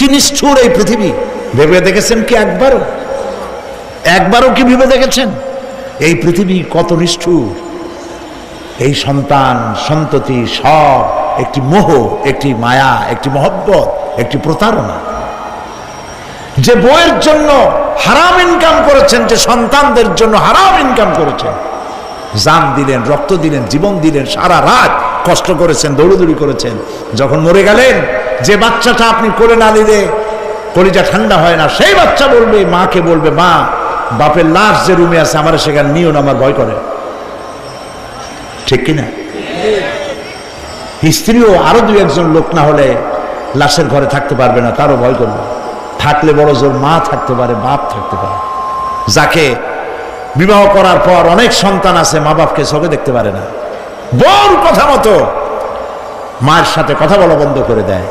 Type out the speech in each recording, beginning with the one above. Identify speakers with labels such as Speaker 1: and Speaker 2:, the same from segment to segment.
Speaker 1: কি নিষ্ঠুর এই পৃথিবী? ভেবে দেখেছেন কি একবারও? একবারও কি ভেবে দেখেছেন? এই পৃথিবী কত নিষ্ঠুর? এই সন্তান, সন্ততি সব একটি মোহ, একটি মায়া, একটি মহব্বত, একটি প্রতারণা। যে বইয়ের জন্য হারাম ইনকাম করেছেন, যে সন্তানদের জন্য হারাম ইনকাম করেছেন, জান দিলেন, রক্ত দিলেন, জীবন দিলেন, সারা রাত কষ্ট করেছেন, দৌড়দৌড়ি করেছেন, যখন মরে গেলেন যে বাচ্চাটা আপনি করে না নিলে কলিজা ঠান্ডা হয় না, সেই বাচ্চা বলবে, মাকে বলবে, মা, বাপের লাশ যে রুমে আছে, আমার সেখানে নিও না, আমার ভয় করে। ঠিক কিনা? স্ত্রীও আরও দুই একজন লোক না হলে লাশের ঘরে থাকতে পারবে না, তারও ভয় করবে। থাকলে বড় জোর মা থাকতে পারে, বাপ থাকতে পারে। যাকে বিবাহ করার পর অনেক সন্তান আছে মা বাপকে চোখে দেখতে পারে না। বড় কথা মতো মায়ের সাথে কথা বলা বন্ধ করে দেয়।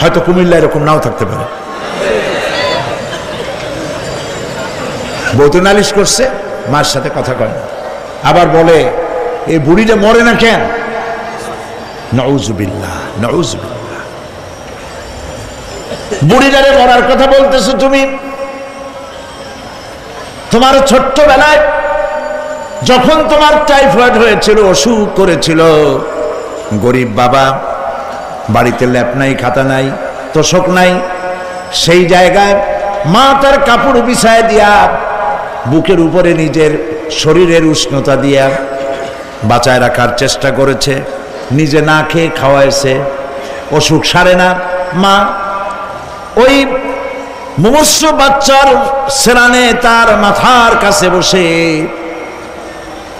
Speaker 1: হয়তো কুমিল্লা এরকম নাও থাকতে পারে। বউ নালিশ করছে, মার সাথে কথা কয় না। আবার বলে এই বুড়িটা মরে না কেন? নউজুবিল্লাহ নউজুবিল্লাহ। বুড়িটারে মরার কথা বলতেছো তুমি? তোমার ছোট্টবেলায় যখন তোমার টাইফয়েড হয়েছিল, অসুখ করেছিল, গরিব বাবা বাড়িতে ল্যাপ নাই, খাতা নাই, তোষক নাই। সেই জায়গায় মা তার কাপড় বিছায় দিয়া, বুকের উপরে নিজের শরীরের উষ্ণতা দিয়া বাঁচায় রাখার চেষ্টা করেছে, নিজে না খেয়ে খাওয়াইছে। অসুখ সারে না। মা, ওই মুমস্য বাচ্চার সেরানে তার মাথার কাছে বসে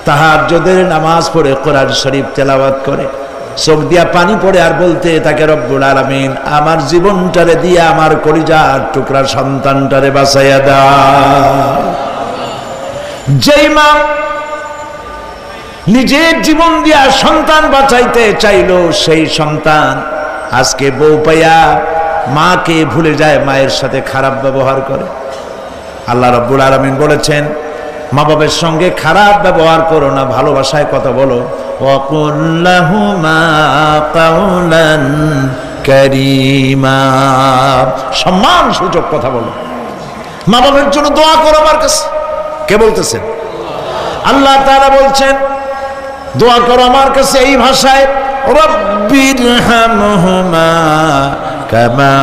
Speaker 1: তাহার যোদের নামাজ পড়ে কোরআন শরীফ তেলাবাদ করে। চোখ দিয়া পানি পড়ে আর বলতে তাকে রব্বুল আলামিন, আমার জীবনটারে দিয়ে আমার কলিজার টুকরা সন্তানটারে বাঁচাইয়া দা। যেই মা নিজের জীবন দিয়া সন্তান বাঁচাইতে চাইলো, সেই সন্তান আজকে বউ পাইয়া মাকে ভুলে যায়, মায়ের সাথে খারাপ ব্যবহার করে। আল্লাহ রব্বুল আলমিন বলেছেন মা বাবার সঙ্গে খারাপ ব্যবহার করো না, ভালোবাসায় কথা বলো। কারীমা। সম্মান সূচক কথা বলো। মা বাবার জন্য দোয়া করো আমার কাছে। কে বলতেছেন আল্লাহ তারা বলছেন, দোয়া করো আমার কাছে এই ভাষায় রব্বির হামহুমা কামা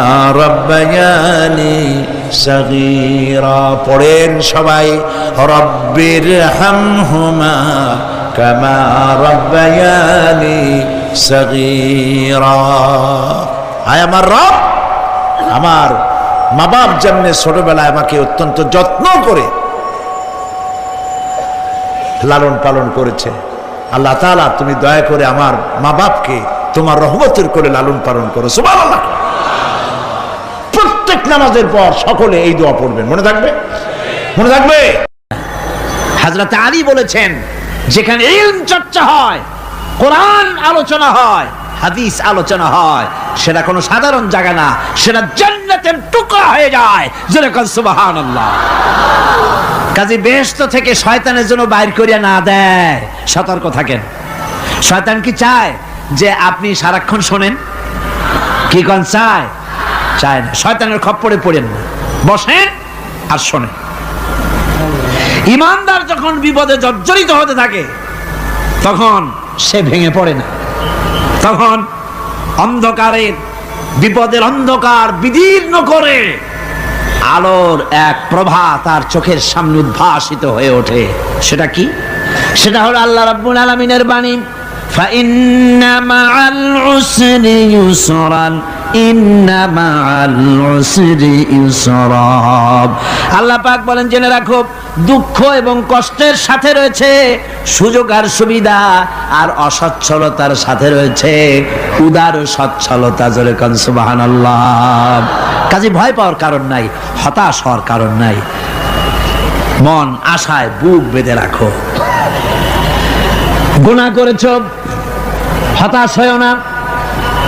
Speaker 1: রব্বায়ানি সগীরা পড়েন সবাই, রব্বির হামহুমা কামা রব্বায়ানি সগীরা। আয় আমার রব, আমার মা বাপ যেমনি ছোটবেলায় আমাকে অত্যন্ত যত্ন করে লালন পালন করেছে, আল্লাহ তাআলা তুমি দয়া করে আমার মা বাপকে তোমার রহমতের করে লালন পালন করো। সুবহানাল্লাহ। প্রত্যেক নামাজের পর সকলে এই দোয়া পড়বেন। মনে থাকবে? মনে থাকবে? হাজরাতে আলী বলেছেন, যেখানে ইলম চর্চা হয়, কোরআন আলোচনা হয়, হাদিস আলোচনা হয়, সেটা কোনো সাধারণ জায়গা না, সেটা জান্নাতের টুকরা হয়ে যায়। যেরকম সুবহানাল্লাহ। কাজে বেহেস্ত থেকে শয়তানের জন্য বাইর করিয়া না দেয়। সতর্ক থাকেন। শয়তান কি চায় যে আপনি সারাক্ষণ শোনেন? কি কোন চায়? চায় না শয়তানের খপ্পরে পড়েন না বসেন আর শোনেন ইমানদার যখন বিপদে জর্জরিত হতে থাকে তখন সে ভেঙে পড়ে না তখন অন্ধকারের বিপদের অন্ধকার বিদীর্ণ করে আলোর এক প্রভা তার চোখের সামনে উদ্ভাসিত হয়ে ওঠে সেটা কি সেটা হলো আল্লাহ রাব্বুল আলামিনের বাণী فإن مع العسر يسرا আল্লাহ পাক বলেন, জেনে রাখো, দুঃখ এবং কষ্টের সাথে রয়েছে সুযোগ আর সুবিধা, আর অসচ্ছলতার সাথে রয়েছে উদার ও সচ্ছলতা, জোরে কনসুবাহান আল্লাহ কাজে ভয় পাওয়ার কারণ নাই, হতাশ হওয়ার কারণ নাই। মন, আশায় বুক বেঁধে রাখো। গুণা করেছ, হতাশ হয় না।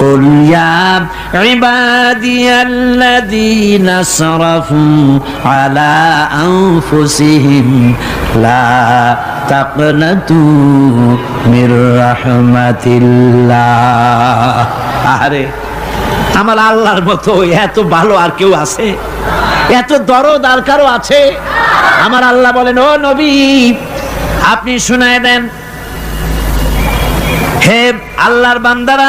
Speaker 1: قل يا عبادي الذين صرفوا على أنفسهم لا تقنطوا من رحمة الله আরে আমার আল্লাহর মতো এত ভালো আর কেউ আছে এত দরদ আর কারো আছে আমার আল্লাহ বলেন ও নবী আপনি শুনায় দেন হে আল্লাহর বান্দারা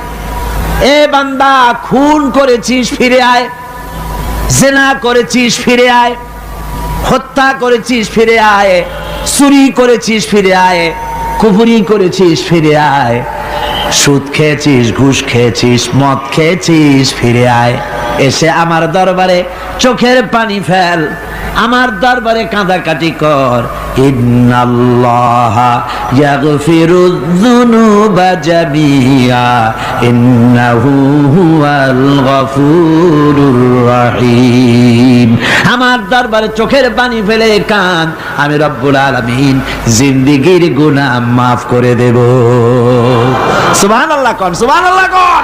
Speaker 1: এ বান্দা, খুন করেছিস, ফিরে আয়। জেনা করেছিস, ফিরে আয়। হত্যা করেছিস, ফিরে আয়। চুরি করেছিস, ফিরে আয়। কুবুরি করেছিস, ফিরে আয়। সুদ খেয়েছিস, ঘুষ খেয়েছিস, মদ খেয়েছিস, ফিরে আয়। এসে আমার দরবারে চোখের পানি ফেল, আমার দরবারে কর। হুয়াল গফুরুর রহিম। আমার দরবারে চোখের পানি ফেলে কান, আমি রব্বুল আলামিন জিন্দেগীর গুনাহ মাফ করে দেব। সুবহানাল্লাহ কোন সুবহানাল্লাহ কোন।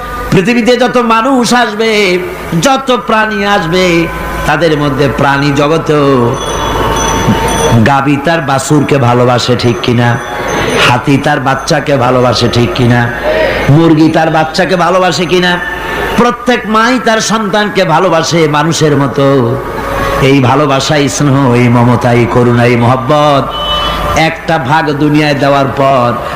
Speaker 1: পৃথিবীতে যত মানুষ আসবে, যত প্রাণী আসবে, তাদের মধ্যে প্রাণী জগতেও গাবি তার বাসুরকে ভালোবাসে ঠিক কিনা, হাতি তার বাচ্চাকে ভালোবাসে ঠিক কিনা, মুরগি তার বাচ্চাকে ভালোবাসে কিনা, প্রত্যেক মাই তার সন্তানকে ভালোবাসে মানুষের মতো। এই ভালোবাসা স্নেহ, এই মমতা এই করুণা, এই মহব্বত। একটা ভাগ দুনিয়ায় দেওয়ার পর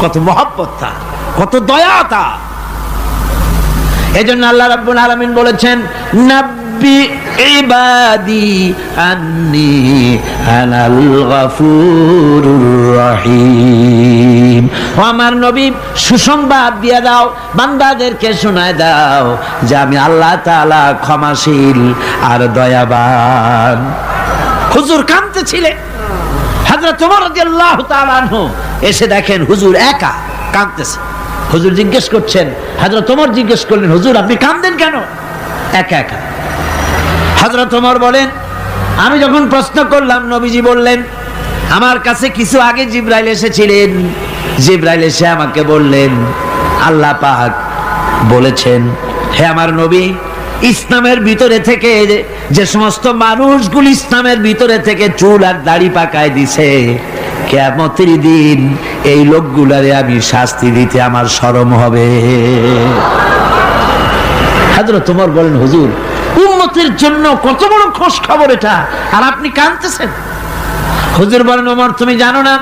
Speaker 1: কত মহব্বত তার কত দয়া তা। এই জন্য আল্লাহ রাব্বুল আলামিন বলেছেন, নাব্বি ইবাদি আন্নি আনাল গাফুরুর রহিম। আমার নবী, সুসংবাদ দিয়ে দাও, বান্দাদেরকে শোনায় দাও, যে আমি আল্লাহ তাআলা ক্ষমাশীল আর দয়াবান। হুজুর কাঁদতেছিলেন। হযরত ওমর রাদিয়াল্লাহু তাআলা আনহু এসে দেখেন হুজুর একা কাঁদতেছে। হুজুর জিজ্ঞেস করছেন হাজরত তোমার জিজ্ঞেস করলেন, হুজুর, আপনি কাঁদেন কেন? একা একা। হজরত তোমার বলেন, আমি যখন প্রশ্ন করলাম, নবীজি বললেন, আমার কাছে কিছু আগে জিব্রাইল এসেছিলেন। জিব্রাইল এসে আমাকে বললেন, আল্লাহ পাক বলেছেন, হে আমার নবী, ইসলামের ভিতরে থেকে যে- সমস্ত মানুষগুলি ইসলামের ভিতরে থেকে চুল আর দাড়ি পাকায় দিছে কেমতের দিন এই লোকগুলারে আমি শাস্তি দিতে আমার শরম হবে। তোমার বলেন, হুজুর, উম্মতের জন্য কত বড় খোঁজ খবর এটা, আর আপনি কাঁদতেছেন? হুজুর বলেন ওমর তুমি জানো না,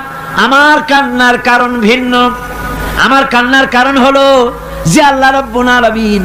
Speaker 1: আমার কান্নার কারণ ভিন্ন। আমার কান্নার কারণ হলো যে আল্লাহ রব্বুল আলামিন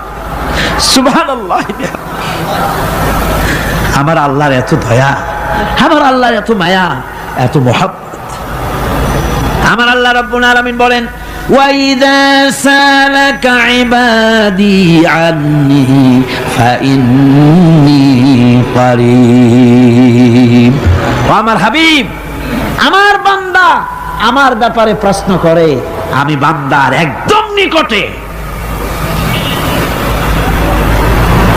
Speaker 1: সুবহানাল্লাহ আমার আল্লাহর এত দয়া আমার আল্লাহর এত মায়া এত মহাব্বত আমার আল্লাহ রাব্বুল আলামিন বলেন وَإِذَا سَأَلَكَ عِبَادِي عَنِّي فَإِنِّي قَرِيب ও আমার হাবিব আমার বান্দা আমার ব্যাপারে প্রশ্ন করে আমি বান্দার একদম নিকটে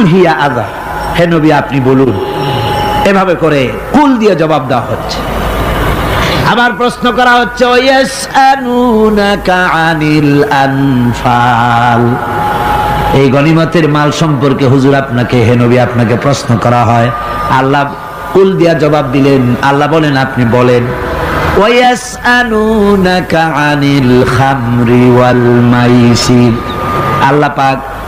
Speaker 1: কুল হিয়া আদা হে নবী, আপনি বলুন। এভাবে করে কুল দিয়ে জবাব দেওয়া হচ্ছে। আবার প্রশ্ন করা হচ্ছে আনফাল। এই মাল সম্পর্কে হুজুর আপনাকে আপনাকে প্রশ্ন করা হয়। আল্লাহ কুল দিয়া জবাব দিলেন। আল্লাহ বলেন, আপনি বলেন আনিল খামরি ওয়াল মাইসির। আল্লাহ পাক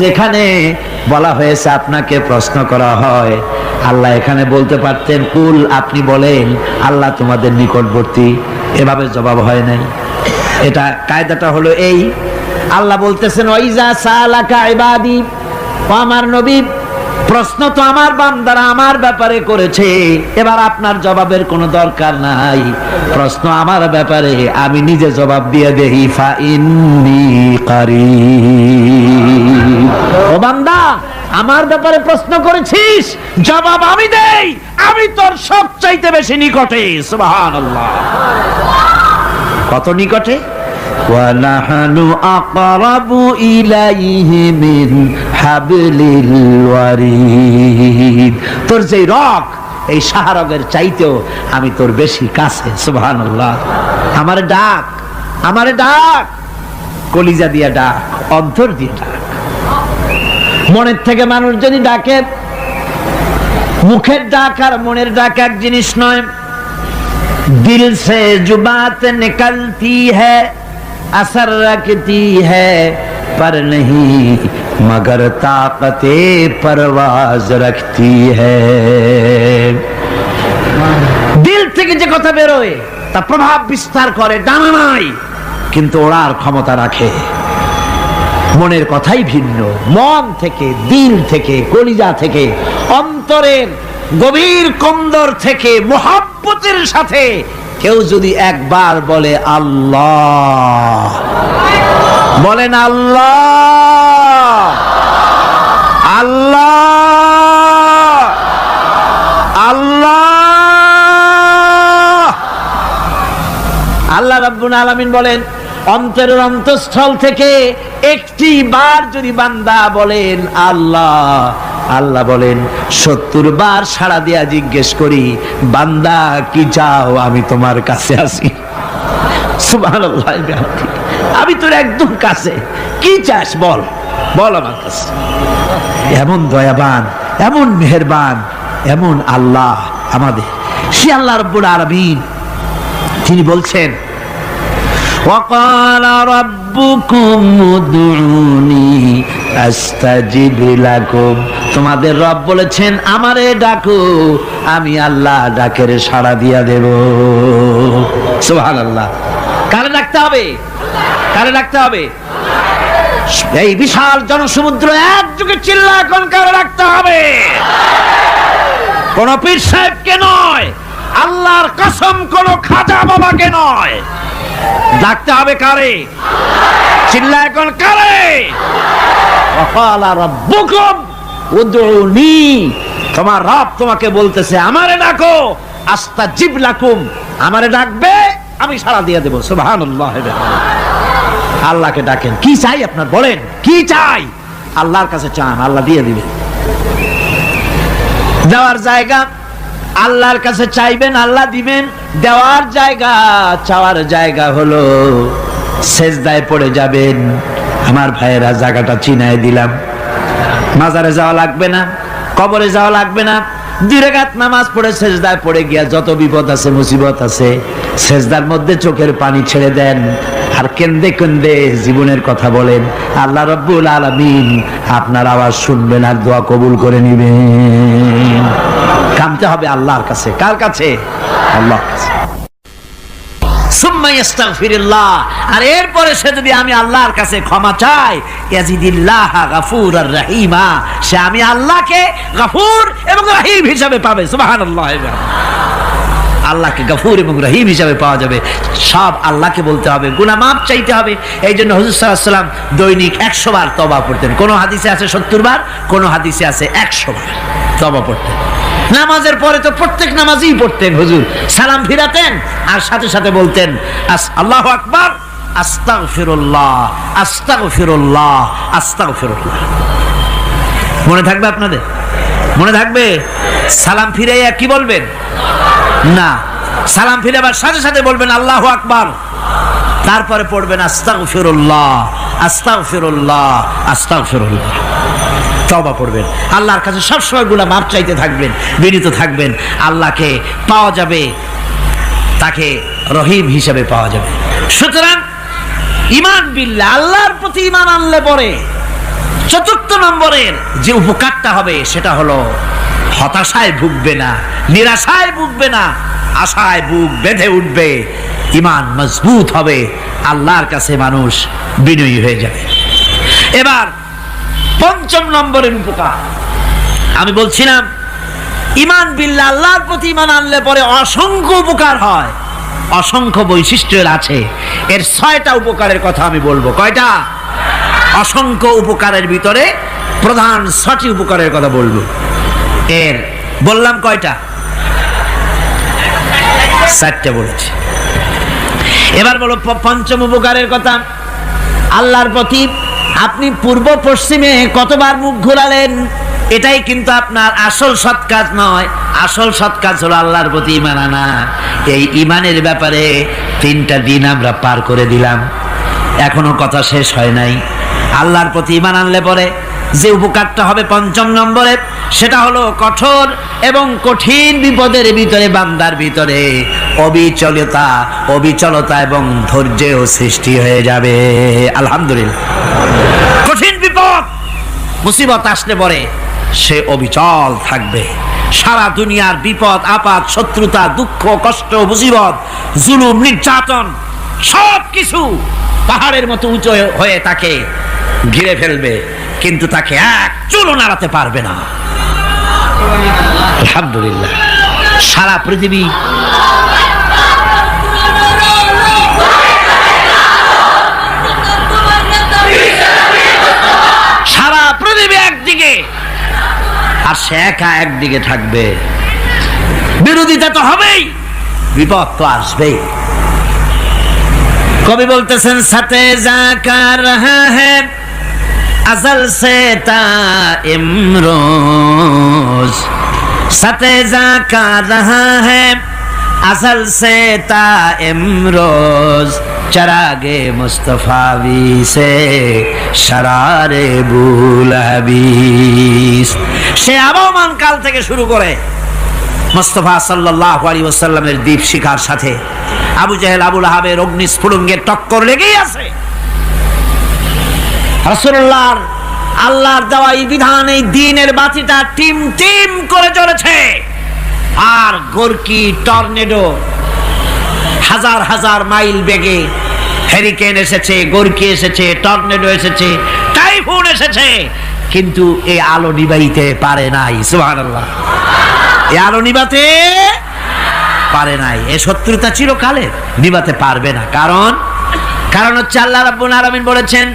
Speaker 1: যেখানে বলা হয়েছে আপনাকে প্রশ্ন করা হয়, আল্লাহ এখানে বলতে পারতেন, কুল, আপনি বলেন, আল্লাহ তোমাদের নিকটবর্তী। এভাবে জবাব হয় নাই। এটা, কায়দাটা হলো এই। আল্লাহ বলতেছেন ওইজা সালাকা আমার নবী, প্রশ্ন তো আমার বান্দারা আমার ব্যাপারে করেছে, এবার আপনার জবাবের কোনো দরকার নাই। প্রশ্ন আমার ব্যাপারে, আমি নিজে জবাব দিয়ে দেই, ফা ইন্নি কারীব। ও বান্দা আমার ব্যাপারে প্রশ্ন করেছিস? জবাব আমি দেই। আমি তোর সবচাইতে বেশি নিকটে সুবহানাল্লাহ। কত নিকটে? তোর যে রক এই শাহরগের চাইতেও আমি তোর বেশি কাছে সুবহানাল্লাহ। আমার ডাক আমার ডাক। কলিজা দিয়ে ডাক অন্তর দিয়ে ডাক। মনের থেকে মানুষ যদি ডাকে মুখের ডাক আর মনের ডাক এক জিনিস নয় दिल से जो बात निकलती है असर रखती है पर नहीं मगर ताकते परवाज रखती है দিল থেকে যে কথা বেরোয় তা প্রভাব বিস্তার করে ডানা নাই কিন্তু ওড়ার ক্ষমতা রাখে মনের কথাই ভিন্ন। মন থেকে, দিল থেকে, কলিজা থেকে, অন্তরের গভীর কন্দর থেকে, মোহাব্বতের সাথে কেউ যদি একবার বলে আল্লাহ বলেন আল্লাহ আল্লাহ আল্লাহ। আল্লাহ রাব্বুল আলামিন বলেন অন্তরের অন্তঃস্থল থেকে একটি বার যদি বান্দা বলেন আল্লাহ আল্লাহ বলেন, সত্তর বার সাড়া দিয়া জিজ্ঞেস করি, বান্দা, কি চাও? আমি তোমার কাছে আসি। আমি তোর একদম কাছে। কি চাস বল? বল আমার কাছে। এমন দয়াবান, এমন মেহেরবান, এমন আল্লাহ আমাদের। সে আল্লাহ রব্বুল আলামিন, তিনি বলছেন وقال ربكم ادعوني استجب لكم তোমাদের রব বলেছেন আমারে ডাকো আমি আল্লাহ ডাকের সাড়া দিয়া দেব সুবহানাল্লাহ কারে ডাকতে হবে কারে ডাকতে হবে এই বিশাল জনসমুদ্র একযোগে চিল্লা এখন কারে ডাকতে হবে কোন পীর সাহেবকে নয় আল্লাহর কসম কোন খাজা বাবাকে নয় ডাকতে হবে কারে? চিল্লা এখন কারে? তোমার রব তোমাকে বলতেছে, আমারে ডাকো আস্তা জীব লাকুম আমারে ডাকবে, আমি সারা দিয়ে দেবো। সুহান আল্লাহকে ডাকেন। কি চাই আপনার? বলেন, কি চাই? আল্লাহর কাছে চান, আল্লাহ দিয়ে দিবে। যাওয়ার জায়গা আল্লাহর কাছে চাইবেন, আল্লাহ দিবেন, দেওয়ার জায়গা, চাওয়ার জায়গা হলো সেজদায় পড়ে যাবেন। আমার ভাইয়েরা জায়গাটা চিনায় দিলাম। মাজারে যাওয়া লাগবে না, কবরে যাওয়া লাগবে না। দুই রেখাত নামাজ পড়ে সেজদায় পড়ে গিয়া যত বিপদ আছে, মুসিবত আছে, সেজদার মধ্যে চোখের পানি ছেড়ে দেন। আর কেন্দে কেন্দে জীবনের কথা বলেন, আল্লাহ রব্বুল আলামিন আপনার আওয়াজ শুনবেন আর দোয়া কবুল করে নিবেন। কামতে হবে আল্লাহর কাছে। কার কাছে? আল্লাহর কাছে। আর এরপরে সে যদি আমি আল্লাহর কাছে ক্ষমা চাই গাফুর আর রাহিমা। সে আমি আল্লাহকে গাফুর এবং রাহিম হিসাবে পাবে। সুবহানাল্লাহ। আল্লাহকে গফুর এবং রহিম হিসাবে পাওয়া যাবে। সব আল্লাহকে বলতে হবে, গুনাহ মাপ চাইতে হবে। এই জন্য হুজুর দৈনিক একশো বার তবা পড়তেন। কোন হাদিসে আছে সত্তর বার, কোন হাদিসে আছে একশো বার তবা পড়তেন। নামাজের পরে তো প্রত্যেক নামাজই পড়তেন হুজুর। সালাম ফিরাতেন আর সাথে সাথে বলতেন আল্লাহ আকবার আস্তাগ ফিরুল্লাহ আস্তাগ ফিরুল্লাহ আস্তাগ ফিরুল্লাহ মনে থাকবে আপনাদের? মনে থাকবে? সালাম ফিরাইয়া কি বলবেন? না। সালাম ফিরাবার সাথে সাথে বলবেন, আল্লাহ আকবার। তারপরে পড়বেন আস্তাগ ফিরুল্লাহ আস্তাগ ফিরুল্লাহ আস্তাগ ফিরুল্লাহ তবা পড়বেন আল্লাহর কাছে সবসময়গুলা মাপ চাইতে থাকবেন, বিনীত থাকবেন। আল্লাহকে পাওয়া যাবে, তাকে রহিম হিসেবে পাওয়া যাবে। সুতরাং ইমান বিল্লা আল্লাহর প্রতি ইমান আনলে পরে চতুর্থ নম্বরের যে উপকারটা হবে, সেটা হলো হতাশায় ভুগবে না, নিরাশায় ভুগবে না, আশায় বুক বেঁধে উঠবে ইমান মজবুত হবে, আল্লাহর কাছে মানুষ বিনয়ী হয়ে যাবে। এবার পঞ্চম নম্বরের উপকার। আমি বলছিলাম, ইমান বিল্লা আল্লাহর প্রতি ইমান আনলে পরে অসংখ্য উপকার হয়। অসংখ্য বৈশিষ্ট্যের আছে। এর ছয়টা উপকারের কথা আমি বলব। কয়টা? অসংখ্য উপকারের ভিতরে প্রধান ছটি উপকারের কথা বলব। এর, বললাম কয়টা? চারটে বলেছি। এবার বলো পঞ্চম উপকারের কথা, আল্লাহর প্রতি আপনি পূর্ব পশ্চিমে কতবার মুখ ঘোরালেন? এটাই কিন্তু আপনার আসল সৎ কাজ নয়। আসল সৎ কাজ হলো আল্লাহর প্রতি ইমান আনা। এই ইমানের ব্যাপারে তিনটা দিন আমরা পার করে দিলাম। এখনও কথা শেষ হয় নাই। আল্লাহর প্রতি ইমান আনলে পরে যে উপকারটা হবে পঞ্চম নম্বরে, সেটা হলো কঠোর এবং কঠিন বিপদের ভিতরে, বান্দার ভিতরে। অবিচলতা অবিচলতা এবং ধৈর্যেও সৃষ্টি হয়ে যাবে। আলহামদুলিল্লাহ। কঠিন বিপদ, মুসিবত আসলে পরে সে অবিচল থাকবে। সারা দুনিয়ার বিপদ, আপাত, শত্রুতা, দুঃখ, কষ্ট, মুসিবত, জুলুম, নির্যাতন সব কিছু পাহাড়ের মতো উঁচু হয়ে তাকে ঘিরে ফেলবে। কিন্তু তাকে এক চুলো নাড়াতে পারবে না। আলহামদুলিল্লাহ। সারা পৃথিবী সারা পৃথিবী একদিকে, আর সে একা একদিকে থাকবে। বিরোধিতা তো হবেই, বিপদ তো আসবেই। কবি বলতেছেন, সাথে যা কার হ্যাঁ। असल से ता इमरोज सतेजा का रहा है असल से ता इमरोज चरागे मुस्तफावी से शरारे বুল হাবিস সে আবহমান কাল থেকে শুরু করে মোস্তফা সাল্লাহ আলী ওসাল্লামের দ্বীপ শিখার সাথে আবু জাহেল আবুল আহাবের অগ্নিস্ফুলঙ্গের টক্কর লেগেই আছে রসুল্লাহর আল্লাহর দেওয়া এই বিধান, এই দিনের বাতিটা টিম টিম করে চলেছে। আর গোরকি, টর্নেডো, হাজার হাজার মাইল বেগে হেরিকেন এসেছে, গোরকি এসেছে, টর্নেডো এসেছে, টাইফুন এসেছে। কিন্তু এই আলো নিবাইতে পারে নাই, সুবহানাল্লাহ। এই আলো নিবাতে পারে নাই। এ শত্রুতা চিরকালের নিবাতে পারবে না। কারণ? কারণ হচ্ছে আল্লাহ রাব্বুল আলামিন বলেছেন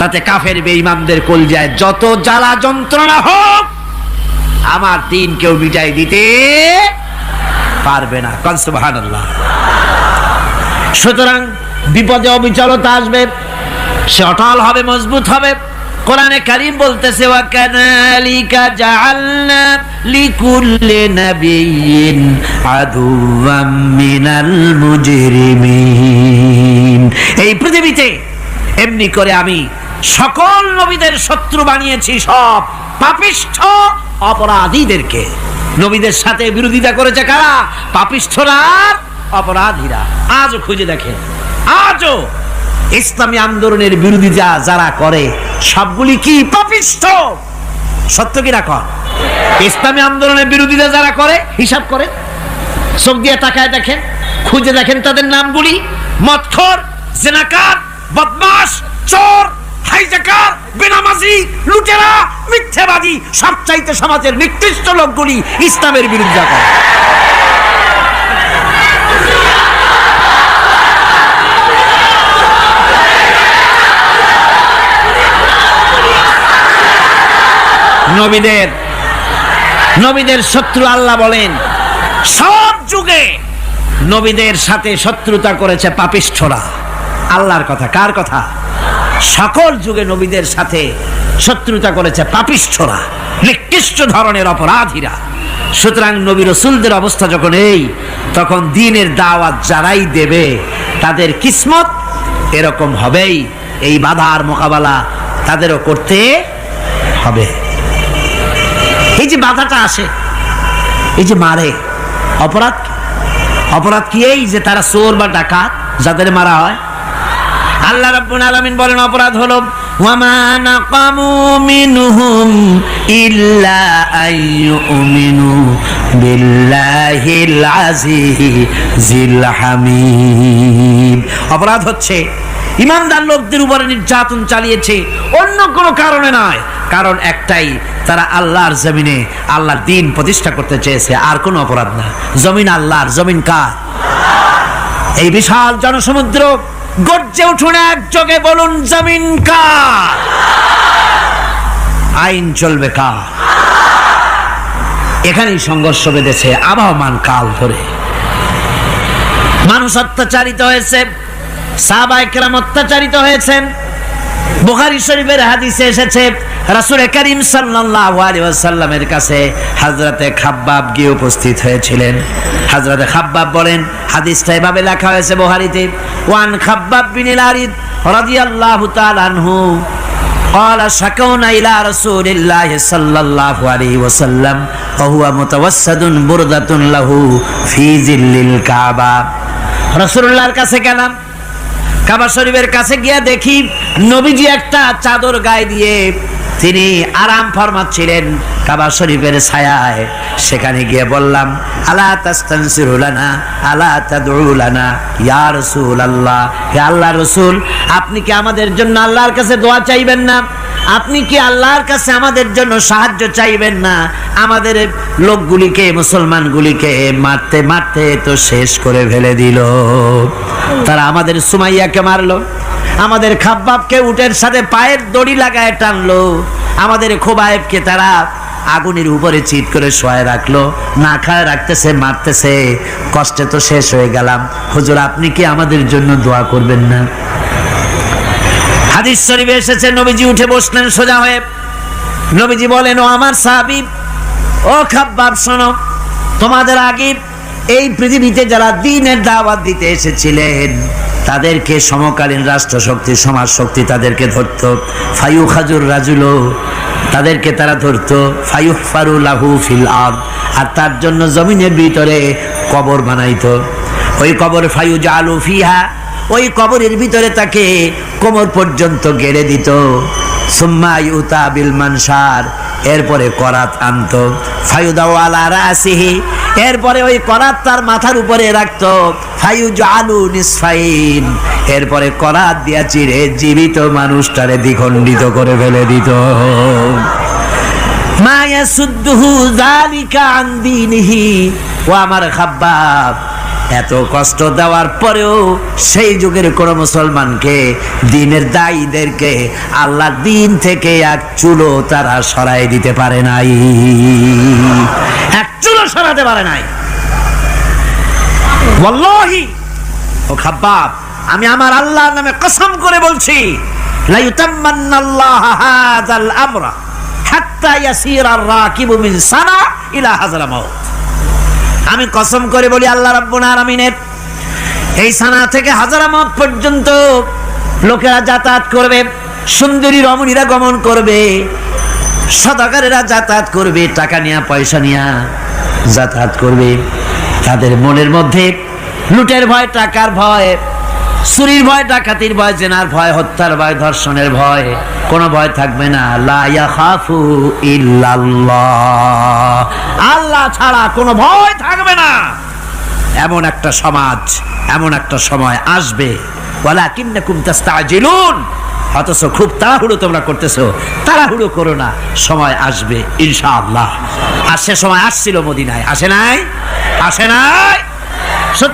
Speaker 1: তাতে কাফের বেঈমানদের কলজায় যত জ্বালা যন্ত্রণা হোক, আমার দিন কেউ মিটাই দিতে পারবে না। কনসুবাহান্লাহ সুতরাং বিপদে অবিচলতা আসবে, সে অটল হবে, মজবুত হবে। কোরআনে কারিম বলতেছে ওয়াকানালিকা জাআলনা লিকুল্লি নাবিয়্যিন আদুওয়াম মিনাল মুজরিমিন। এই পৃথিবীতে এমনি করে আমি সকল নবীদের শত্রু বানিয়েছি সব পাপিষ্ঠ অপরাধীদেরকে। নবীদের সাথে বিরোধিতা করেছে কারা? পাপিষ্ঠরা অপরাধীরা। আজও খুঁজে দেখে। আজও ইসলামী আন্দোলনের বিরোধিতা যারা করে, সবগুলি কি পাপিষ্ঠ? সত্য কি রাখ ইসলামী আন্দোলনের বিরোধিতা যারা করে, হিসাব করে চোখ দিয়ে তাকায় দেখেন, খুঁজে দেখেন তাদের নামগুলি। মৎখর, জেনাকার বদমাস চোর হাইজাকার বেনামাজি, লুটেরা, মিথ্যেবাদী সবচাইতে সমাজের নিকৃষ্ট লোকগুলি ইসলামের বিরুদ্ধে নবীদের নবীদের শত্রু আল্লাহ বলেন, সব যুগে নবীদের সাথে শত্রুতা করেছে পাপিষ্ঠরা। আল্লাহর কথা, কার কথা? সকল যুগে নবীদের সাথে শত্রুতা করেছে পাপিষ্ঠরা, নিকৃষ্ট ধরনের অপরাধীরা। সুতরাং নবী রসুলদের অবস্থা যখন এই, তখন দিনের দাওয়াত যারাই দেবে, তাদের কিসমত এরকম হবেই। এই বাধার মোকাবেলা তাদেরও করতে হবে। এই যে বাধাটা আসে, এই যে মারে, অপরাধ? অপরাধ কি এই যে তারা চোর বা ডাকাত, যাদের মারা হয়? আল্লাহ রাব্বুল আলামিন বলেন, অপরাধ হলো, ওয়ামা নাকামু মিনহুম ইল্লা আইয়ুমিনু বিল্লাহিল আজিজিল হামিদ। অপরাধ হচ্ছে, ইমানদার লোকদের উপরে নির্যাতন চালিয়েছে, অন্য কোনো কারণে নয়, কারণ একটাই, তারা আল্লাহর জমিনে আল্লাহর দিন প্রতিষ্ঠা করতে চেয়েছে, আর কোনো অপরাধ না। জমিন আল্লাহর, জমিন কার? এই বিশাল জনসমুদ্র গর্জে উঠুন একযোগে বলুন, জমিন কা আইন চলবে কা এখানেই সংঘর্ষ বেঁধেছে আবহমান কাল ধরে। মানুষ অত্যাচারিত হয়েছে সাহবাইকেরাম অত্যাচারিত হয়েছেন। বুখারী শরীফের হাদিসে এসেছে রাসূল করিম সাল্লাল্লাহু আলাইহি ওয়াসাল্লামের কাছে হযরতে খাব্বাব গিয়ে উপস্থিত হয়েছিলেন হযরতে খাব্বাব বলেন হাদিসটা এভাবে লেখা হয়েছে বুখারীতে ওয়ান খাব্বাব বিন আরিদ রাদিয়াল্লাহু তাআলা আনহু قال شكونا إلى رسول الله صلى الله عليه وسلم وهو متوسد بردة له في ظل الكعبة রসুল্লাহর কাছে গেলাম কাবা শরীফের কাছে গিয়া দেখি নবীজি একটা চাদর গায়ে দিয়ে তিনি আরাম ফরমাচ্ছিলেন কাবা শরীফের ছায়ায়। সেখানে গিয়ে বললাম, আলা তাস্তানসিরুলানা আলা তাদউলানা ইয়া রাসূলুল্লাহ, হে আল্লাহ রাসূল, আপনি কি আমাদের জন্য আল্লাহর কাছে দোয়া চাইবেন না? আপনি কি আল্লাহর কাছে আমাদের জন্য সাহায্য চাইবেন না? আমাদের লোকগুলিকে, মুসলমানগুলিকে মারতে মারতে তো শেষ করে ফেলে দিল। তারা আমাদের সুমাইয়াকে মারলো, আমাদের খাব্বাবকে উটের সাথে পায়ের দড়ি লাগায় টানলো, আমাদের খোবায়েবকে তারা আগুনের উপরে চিৎ করে শোয়ায় রাখল, না খায় রাখতেছে, মারতেছে। কষ্টে তো শেষ হয়ে গেলাম। হুজুর, আপনি কি আমাদের জন্য দোয়া করবেন না? হাদিস শরীফে এসেছে, নবীজি উঠে বসলেন সোজা হয়ে। নবীজি বলেন, ও আমার সাহাবী, ও খাব্বাব, শোনো, তোমাদের আগে এই পৃথিবীতে যারা দিনের দাওয়াত দিতে এসেছিলেন, তাদেরকে সমকালীন রাষ্ট্রশক্তি সমাজ শক্তি তাদেরকে ধরত। ফায়ু খাজুর রাজুলো তাদেরকে তারা ধরত। ফায়ু ফারু লাহু ফিল আব আর তার জন্য জমিনের ভিতরে কবর বানাইত। ওই কবর ফায়ু জালু ফিহা ওই কবরের ভিতরে তাকে কোমর পর্যন্ত গেড়ে দিত। সুম্মা ইউতা বিল মানসার, এরপরে করাত আনত। ফায়ুদাওয়ালা রাসিহি, এরপরে ওই করাত তার মাথার উপরে রাখতো। ফায়ু আলু নিসফাইন, এরপরে করাত দিয়া চিরে জীবিত মানুষটারে দ্বিখণ্ডিত করে ফেলে দিত। মায়া সুদ্দুহু জালিকা আন দীনিহি, ও আমার খাব্বাব এত কষ্ট দেওয়ার পরেও সেই যুগের কোন মুসলমানকে, দিনের দায়ীদেরকে আল্লাহ দিন থেকে এক চুলো তারা সরাই দিতে পারে নাই। এক চুলো সরাতে পারে নাই। ওয়াল্লাহি! ও খাব্বাব, আমি আমার আল্লাহর নামে কসম করে বলছি, লা হাযাল আমরা হাত্তা ইয়াসিরা আর-রাকিবু মিন সানা ইলা হাযরা মাউত। আমি কসম করে বলি আল্লাহ রাব্বুল আলামিনের, এই সানা থেকে হাজারা মত পর্যন্ত লোকেরা যাতায়াত করবে, সুন্দরী রমণীরা গমন করবে, সদাকারেরা যাতায়াত করবে, টাকা নিয়া, পয়সা নিয়া যাতায়াত করবে। তাদের মনের মধ্যে লুটের ভয়, টাকার ভয় চুরির ভয়, ডাকাতির ভয়, জেনার ভয়, হত্যার ভয়, ধর্ষণের ভয়, কোনো ভয় থাকবে না। লা ইয়াখাফু ইল্লাল্লাহ। আল্লাহ ছাড়া কোনো ভয় থাকবে না। এমন একটা সমাজ, এমন একটা সময় আসবে। ওয়ালাকিন্নাকুম তাস্তাজিলুন। অথচ খুব তাড়াহুড়ো তোমরা করতেছো। তাড়াহুড়ো করো না, সময় আসবে ইনশাআল্লাহ। আর সে সময় আসছিল মদিনায়। আসে নাই? আসে নাই?